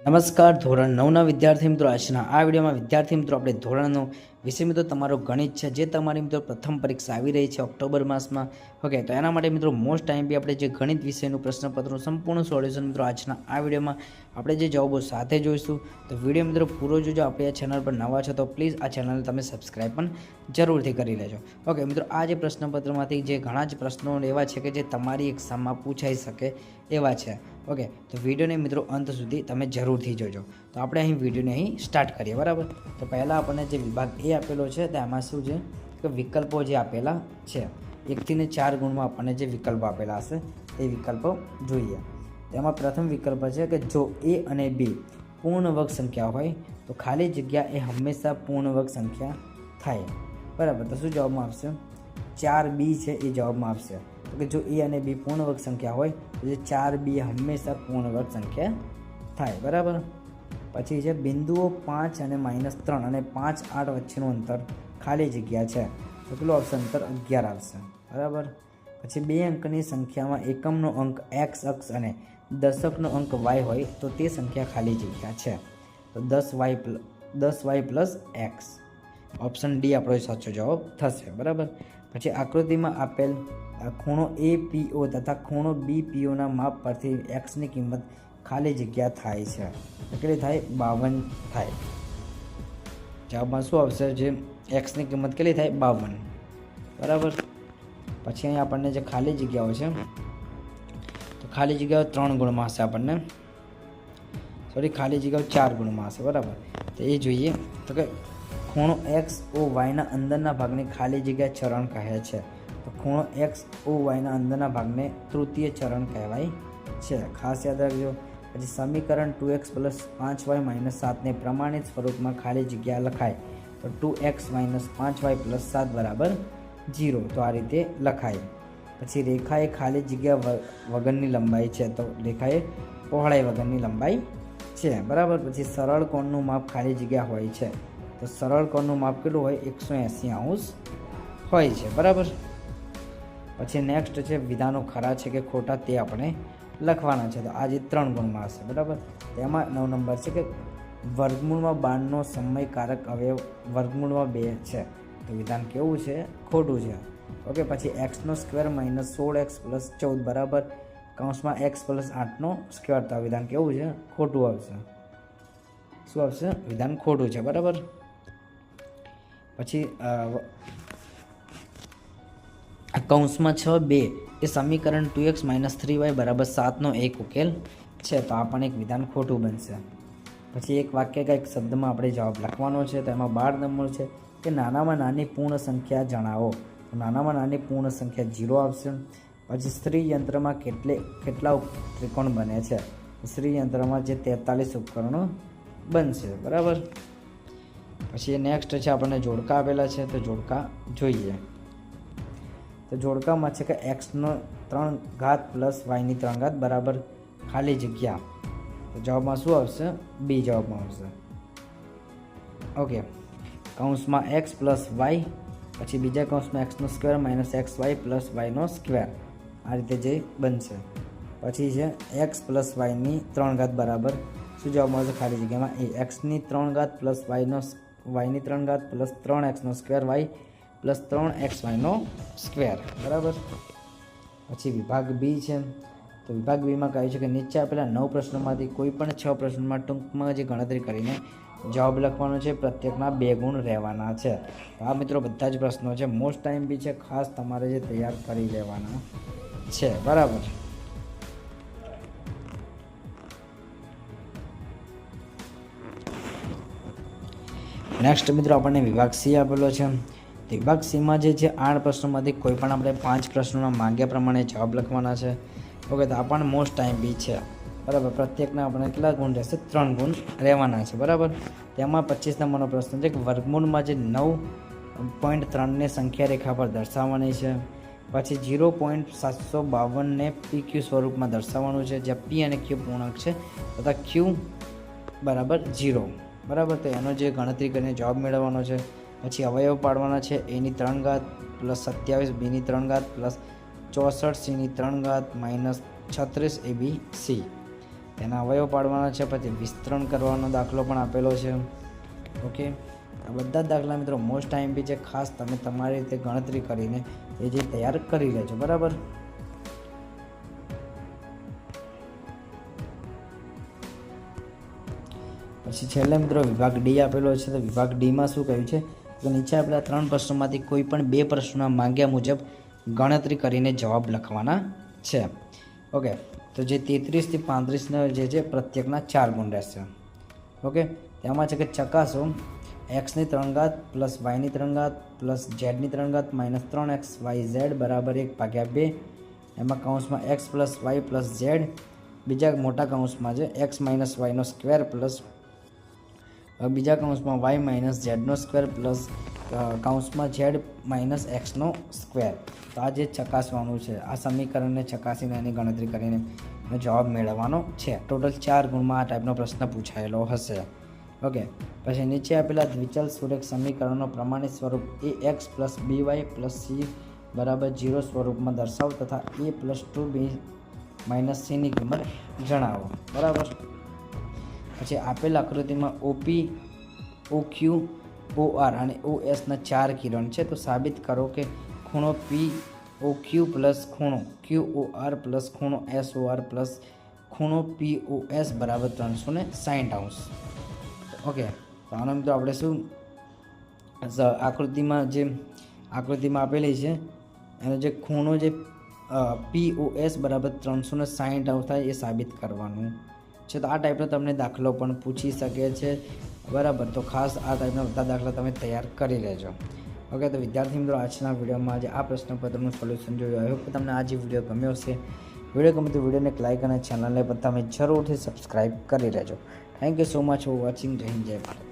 નમસ્કાર ધોરણ નવના વિદ્યાર્થી મિત્રો આજના આ વિડીયોમાં વિદ્યાર્થી મિત્રો આપણે ધોરણનો વિષય મિત્રો તમારો ગણિત છે, જે તમારી મિત્રો પ્રથમ પરીક્ષા આવી રહી છે ઓક્ટોબર માસમાં ઓકે તો એના માટે મિત્રો મોસ્ટ ટાઈમ બી આપણે જે ગણિત વિષયનું પ્રશ્નપત્રનું સંપૂર્ણ સોલ્યુશન મિત્રો આજના આ વિડીયોમાં આપણે જે જવાબો સાથે જોઈશું. તો વીડિયો મિત્રો પૂરો જોજો, આપણે આ ચેનલ પર નવા છો તો પ્લીઝ આ ચેનલને તમે સબસ્ક્રાઈબ પણ જરૂરથી કરી લેજો. ઓકે મિત્રો આ જે પ્રશ્નપત્રમાંથી જે ઘણા જ પ્રશ્નો એવા છે કે જે તમારી એક્ઝામમાં પૂછાઈ શકે એવા છે. ઓકે તો વિડીયોને મિત્રો અંત સુધી તમે જરૂરથી જોજો. તો આપણે અહીં વિડીયોને અહીં સ્ટાર્ટ કરીએ, બરાબર? તો પહેલાં આપણને જે વિભાગ એ આપેલો છે તેમાં શું છે કે વિકલ્પો જે આપેલા છે એકથી ને ચાર ગુણમાં આપણને જે વિકલ્પો આપેલા હશે, એ વિકલ્પો જોઈએ. તેમાં પ્રથમ વિકલ્પ છે કે જો એ અને બી પૂર્ણ વર્ગ સંખ્યા હોય, તો ખાલી જગ્યા એ હંમેશા પૂર્ણ વર્ગ સંખ્યા થાય. બરાબર, તો શું જવાબમાં આપશે ચાર બી છે એ જવાબમાં આપશે તો કે જો એ અને બી પૂર્ણ વર્ગ સંખ્યા હોય, તો જે ચાર બી હંમેશા પૂર્ણ વર્ગ સંખ્યા થાય. બરાબર? પછી છે બિંદુઓ પાંચ અને માઇનસ ત્રણ અને પાંચ આઠ વચ્ચેનું અંતર ખાલી જગ્યા છે. તો પેલું ઓપ્શન અંતર અગિયાર આવશે. બરાબર? પછી બે અંકની સંખ્યામાં એકમનો અંક એક્સ અક્ષ અને દશકનો અંક વાય હોય તો તે સંખ્યા ખાલી જગ્યા છે. તો દસ વાય દસ Y plus X option D આપણો સાચો જવાબ થશે. બરાબર? પછી આકૃતિમાં આપેલ ખૂણો એ પીઓ તથા ખૂણો બી પીઓના માપ પરથી એક્સની કિંમત ખાલી જગ્યા થાય છે. કેટલી થાય, બાવન થાય. જવાબમાં શું આવશે? જે એક્સની કિંમત કેટલી થાય? બાવન. બરાબર? પછી અહીં આપણને જે ખાલી જગ્યાઓ છે, તો ખાલી જગ્યાઓ ત્રણ ગુણમાં હશે આપણને. સોરી ખાલી જગ્યાઓ ચાર ગુણમાં હશે, બરાબર? તો એ જોઈએ. તો કે ખૂણો એક્સ ઓ વાયના અંદરના ભાગને ખાલી જગ્યા ચરણ કહે છે. તો ખૂણો એક્સ ઓ વાયના અંદરના ભાગને તૃતીય ચરણ કહેવાય છે. ખાસ યાદ રાખજો. પછી સમીકરણ ટુ એક્સ પ્લસ પાંચ વાય માઇનસ સાતને પ્રમાણિત સ્વરૂપમાં ખાલી જગ્યા લખાય. તો ટુ એક્સ માઇનસ પાંચ વાય પ્લસ સાત બરાબર જીરો તો આ રીતે લખાય. પછી રેખાએ ખાલી જગ્યા વગરની લંબાઈ છે. તો રેખાએ પહોળાઈ વગરની લંબાઈ છે. બરાબર? પછી સરળ કોણનું માપ ખાલી જગ્યા હોય છે. તો સરળ કોણનું માપ કેટલું હોય? એકસો એંસી અંશ હોય છે. બરાબર? પછી નેક્સ્ટ છે, વિધાનો ખરા છે કે ખોટા તે આપણે લખવાના છે. તો આજે ત્રણ ગુણમાં હશે, બરાબર? તેમાં નવ નંબર છે કે વર્ગમૂળમાં બારનો સમયકારક અવયવ વર્ગમૂળમાં બે છે. તો વિધાન કેવું છે? ખોટું છે. ઓકે, પછી એક્સનો સ્ક્વેર માઇનસ સોળ એક્સ પ્લસ ચૌદ, બરાબર? કૌંસમાં એક્સ પ્લસ આઠનો સ્ક્વેર તો વિધાન કેવું છે? ખોટું આવશે. શું આવશે? વિધાન ખોટું છે, બરાબર? પછી કૌંસમાં છ, બે. એ સમીકરણ two X minus three Y બરાબર સાતનો એક ઉકેલ છે. તો આ પણ એક વિધાન ખોટું બનશે. પછી એક વાક્ય કે શબ્દમાં આપણે જવાબ લખવાનો છે, તો એમાં બાર નંબર છે કે નાનામાં નાની પૂર્ણ સંખ્યા જણાવો. તો નાનામાં નાની પૂર્ણ સંખ્યા જીરો આવશે. પછી સ્ત્રી યંત્રમાં કેટલે, કેટલા ત્રિકોણ બને છે? સ્ત્રી યંત્રમાં જે તેતાલીસ ઉપકરણો બનશે. બરાબર? પછી નેક્સ્ટ છે, આપણને જોડકા આપેલા છે, તો જોડકા જોઈએ. તો જોડકામાં છે કે એક્સનો ત્રણ ઘાત પ્લસ વાયની ત્રણ ઘાત બરાબર ખાલી જગ્યા. તો જવાબમાં શું આવશે? બી જવાબમાં આવશે. ઓકે કૌંસમાં એક્સ પ્લસ વાય પછી બીજા કૌંસમાં એક્સનો square minus X Y plus વાયનો square આ રીતે જે બનશે. પછી છે એક્સ પ્લસ વાયની ત્રણ ઘાત બરાબર. શું જવાબમાં આવશે ખાલી જગ્યામાં? એ એક્સની ત્રણ ઘાત પ્લસ વાયનો વાયની ત્રણ ઘાત પ્લસ ત્રણ એક્સનો સ્ક્વેર વાય પ્લસ ત્રણ એક્સ વાયનો સ્ક્વેર. બરાબર? પછી વિભાગ બી છે. તો વિભાગ બીમાં કહ્યું છે કે નીચે આપેલા નવ પ્રશ્નોમાંથી કોઈ પણ છ પ્રશ્નોમાં ટૂંકમાં જે ગણતરી કરીને જવાબ લખવાનો છે. પ્રત્યેકના બે ગુણ રહેવાના છે. આ મિત્રો બધા જ પ્રશ્નો છે. મોસ્ટ ટાઈમ બી છે. ખાસ તમારે જે તૈયાર કરી લેવાના છે. બરાબર? નેક્સ્ટ મિત્રો આપણને વિભાગ સી આપેલો છે. તો સીમાં જે છે આઠ પ્રશ્નોમાંથી કોઈ પણ આપણે પાંચ પ્રશ્નોના માંગ્યા પ્રમાણે જવાબ લખવાના છે. ઓકે, તો આ પણ મોસ્ટ ટાઈમ બી છે. બરાબર, પ્રત્યેકના આપણે કેટલા ગુણ રહેશે? ત્રણ ગુણ રહેવાના છે, બરાબર? તેમાં પચીસ નંબરનો પ્રશ્ન છે કે વર્ગમૂળમાં જે નવ પોઈન્ટ ત્રણને સંખ્યા રેખા પર દર્શાવવાની છે. પછી જીરો પોઈન્ટ સાતસો બાવનને પી ક્યુ સ્વરૂપમાં દર્શાવવાનું છે, જ્યાં પી અને ક્યુ પૂર્ણાંક છે, તથા ક્યુ બરાબર જીરો બરાબર, તો એનો જે ગણતરી કરીને જવાબ મેળવવાનો છે. પછી અવયવ પાડવાના છે. એની ત્રણ ઘાત પ્લસ સત્યાવીસ બીની ત્રણ ઘાત પ્લસ ચોસઠ સીની ત્રણ ઘાત માઇનસ છત્રીસ એ બી સી તેના અવયવ પાડવાના છે, પછી વિસ્તરણ કરવાનો દાખલો પણ આપેલો છે. ઓકે આ બધા દાખલા મિત્રો મોસ્ટ બી છે. ખાસ તમે તમારી રીતે ગણતરી કરીને એ જે તૈયાર કરી લેજો. બરાબર? પછી છેલ્લે મિત્રો વિભાગ ડી આપેલો છે. તો વિભાગ ડીમાં શું કહ્યું છે? તો નીચે આપેલા ત્રણ પ્રશ્નોમાંથી કોઈ પણ બે પ્રશ્નોના માંગ્યા મુજબ ગણતરી કરીને જવાબ લખવાના છે. ઓકે તો જે તેત્રીસથી પાંત્રીસના જે છે પ્રત્યેકના ચાર ગુણ રહેશે. ઓકે તેમાં છે કે ચકાસો એક્સની ત્રણ ઘાત પ્લસ વાયની ત્રણ ઘાત પ્લસ ઝેડની ત્રણ ઘાત માઇનસ ત્રણ એક્સ વાય ઝેડ બરાબર એક ભાગ્યા બે. એમાં કૌંસમાં X plus Y plus Z બીજા મોટા કૌંસમાં છે એક્સ માઇનસ વાયનો સ્ક્વેર પ્લસ હવે બીજા કાઉન્સમાં વાય માઇનસ ઝેડનો સ્ક્વેર પ્લસ કાઉન્સમાં ઝેડ માઇનસ એક્સનો સ્ક્વેર તો આ જે ચકાસવાનું છે, આ સમીકરણને ચકાસીને એની ગણતરી કરીને જવાબ મેળવવાનો છે. ટોટલ ચાર ગુણમાં આ ટાઈપનો પ્રશ્ન પૂછાયેલો હશે. ઓકે પછી નીચે આપેલા દ્વિચલ સુરેખ સમીકરણનો પ્રમાણિત સ્વરૂપ A X plus B Y plus C બરાબર જીરો સ્વરૂપમાં દર્શાવો તથા A plus two B minus સીની કિંમત જણાવો. બરાબર? પછી આપેલ આકૃતિમાં ઓપી ઓ ક્યુ ઓ આર અને ઓ એસના ચાર કિરણ છે. તો સાબિત કરો કે ખૂણો પી ઓ ક્યુ પ્લસ ખૂણો ક્યુ ઓ આર પ્લસ ખૂણો એસ ઓ આર પ્લસ ખૂણો પી ઓ એસ બરાબર ત્રણસો ને સાઠ અંશ. ઓકે તો આનો મિત્રો આપણે શું આકૃતિમાં જે આકૃતિમાં આપેલી છે, એનો જે ખૂણો જે પી ઓ એસ બરાબર ત્રણસો ને સાઠ અંશ થાય એ સાબિત કરવાનું. છે તો આ ટાઈપનો તમને દાખલો પણ પૂછી શકે છે. બરાબર, તો ખાસ આ ટાઈપના બધા દાખલા તમે તૈયાર કરી લેજો. ઓકે, તો વિદ્યાર્થી મિત્રો, આજના વિડીયોમાં આજે આ પ્રશ્નપત્રનું સોલ્યુશન જોયું. આવ્યું કે તમને આ જે વીડિયો ગમ્યો હશે. વીડિયો ગમે તો વિડીયોને એક લાઇક અને ચેનલને પણ તમે જરૂરથી સબસ્ક્રાઈબ કરી લેજો. Thank you so much for watching જય હિન્દ, જય ભારત.